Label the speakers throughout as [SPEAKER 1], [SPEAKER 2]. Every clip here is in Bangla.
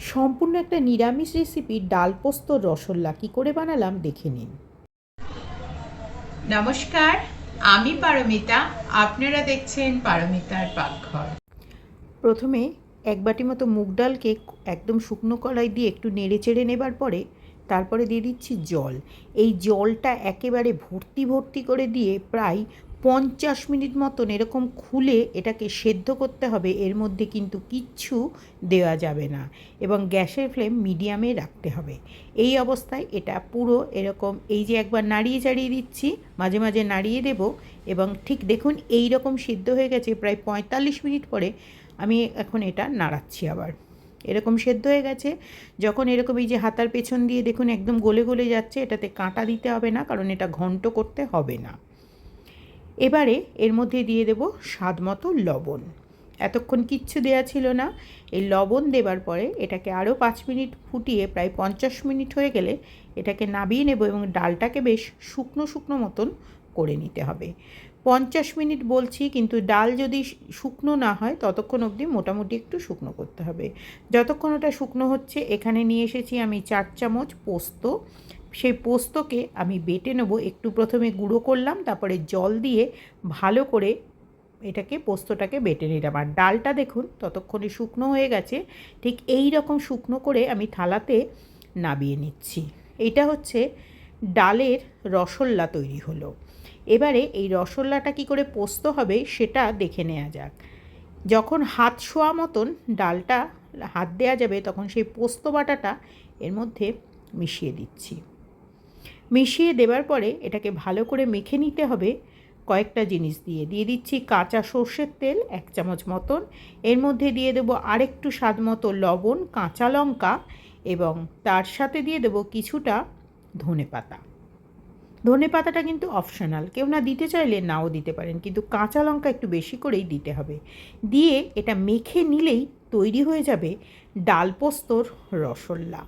[SPEAKER 1] সম্পূর্ণ একটা নিরামিষ রেসিপি ডাল পোস্ত রসগোল্লা। কী করে বানালাম? দেখে নিন।
[SPEAKER 2] নমস্কার আমি পারমিতা। আপনারা দেখছেন পারমিতার পাকঘর।
[SPEAKER 1] প্রথমে এক বাটি মতো মুগ ডালকে একদম শুকনো কড়াই দিয়ে একটু নেড়ে চেড়ে নেবার পরে তারপরে দিয়ে দিচ্ছি জল। এই জলটা একেবারে ভর্তি ভর্তি করে দিয়ে প্রায় পঞ্চাশ মিনিট মতন এরকম খুলে এটাকে সেদ্ধ করতে হবে, এর মধ্যে কিন্তু কিচ্ছু দেওয়া যাবে না এবং গ্যাসের ফ্লেম মিডিয়ামে রাখতে হবে। এই অবস্থায় এটা পুরো এরকম, এই যে একবার নাড়িয়ে চাড়িয়ে দিচ্ছি, মাঝে মাঝে নাড়িয়ে দেব এবং ঠিক দেখুন এই রকম সিদ্ধ হয়ে গেছে, প্রায় পঁয়তাল্লিশ মিনিট পরে আমি এখন এটা নাড়াচ্ছি আবার। এরকম সেদ্ধ হয়ে গেছে, যখন এরকম এই যে হাতার পেছন দিয়ে দেখুন একদম গলে গলে যাচ্ছে, এটাতে কাঁটা দিতে হবে না, কারণ এটা ঘন্ট করতে হবে না। এবারে এর মধ্যে দিয়ে দেব স্বাদ মতো লবণ। এতক্ষণ কিচ্ছু দেওয়া ছিল না। এই লবণ দেবার পরে এটাকে আরও পাঁচ মিনিট ফুটিয়ে প্রায় পঞ্চাশ মিনিট হয়ে গেলে এটাকে নাবিয়ে নেব এবং ডালটাকে বেশ শুকনো শুকনো মতন করে নিতে হবে। পঞ্চাশ মিনিট বলছি, কিন্তু ডাল যদি শুকনো না হয়, ততক্ষণ অবধি মোটামুটি একটু শুকনো করতে হবে। যতক্ষণ ওটা শুকনো হচ্ছে, এখানে নিয়ে এসেছি আমি চার চামচ পোস্ত। সেই পোস্তকে আমি বেটে নেব। একটু প্রথমে গুঁড়ো করলাম, তারপরে জল দিয়ে ভালো করে এটাকে, পোস্তটাকে বেটে নিলাম। আর ডালটা দেখুন, ততক্ষণে শুকনো হয়ে গেছে। ঠিক এই রকম শুকনো করে আমি থালাতে নাবিয়ে নিচ্ছি। এটা হচ্ছে ডালের রসল্লা তৈরি হলো। এবারে এই রসগোল্লাটা কী করে পোস্ত হবে সেটা দেখে নেওয়া যাক। যখন হাত শোয়া মতন ডালটা হাত দেওয়া যাবে, তখন সেই পোস্ত বাটাটা এর মধ্যে মিশিয়ে দিচ্ছি। মিশিয়ে দেবার পরে এটাকে ভালো করে মেখে নিতে হবে। কয়েকটা জিনিস দিয়ে দিয়ে দিচ্ছি কাঁচা সর্ষের তেল, এক চামচ মতন। এর মধ্যে দিয়ে দেবো আরেকটু স্বাদ মতো লবণ, কাঁচা লঙ্কা এবং তার সাথে দিয়ে দেবো কিছুটা ধনে পাতা। ধনে পাতাটা কিন্তু অপশনাল। কেউ না দিতে চাইলে নাও দিতে পারেন, কিন্তু কাঁচা লঙ্কা একটু বেশি করেই দিতে হবে। দিয়ে এটা মেখে নিলেই তৈরি হয়ে যাবে ডাল পোস্তর রসগোল্লা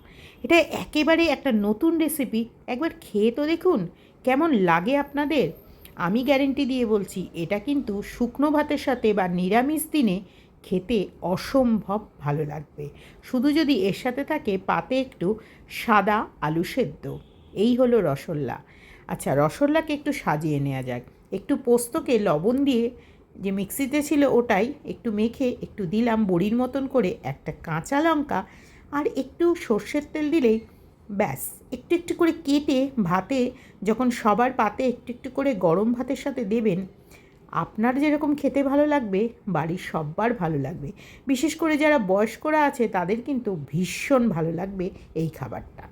[SPEAKER 1] এটা একেবারে একটা নতুন রেসিপি একবার খেয়ে তো দেখুন, কেমন লাগে আপনাদের? আমি গ্যারেন্টি দিয়ে বলছি, এটা কিন্তু শুকনো ভাতের সাথে বা নিরামিষ দিনে খেতে অসম্ভব ভালো লাগবে। শুধু যদি এর সাথে থাকে পাতে একটু সাদা আলু সেদ্ধ। এই হলো রসগোল্লা আচ্ছা রসগোল্লাকে একটু সাজিয়ে নেওয়া যাক। একটু পোস্তকে লবণ দিয়ে যে মিক্সিতে ছিল ওটাই একটু মেখে একটু দিলাম বড়ির মতন করে একটা কাঁচা লঙ্কা আর একটু সর্ষের তেল দিলেই ব্যাস। একটু একটু করে কেটে ভাতে যখন সবার পাতে একটু একটু করে গরম ভাতের সাথে দেবেন, আপনার যেরকম খেতে ভালো লাগবে, বাড়ির সব্বার ভালো লাগবে। বিশেষ করে যারা বয়স্করা আছে তাদের কিন্তু ভীষণ ভালো লাগবে এই খাবারটা।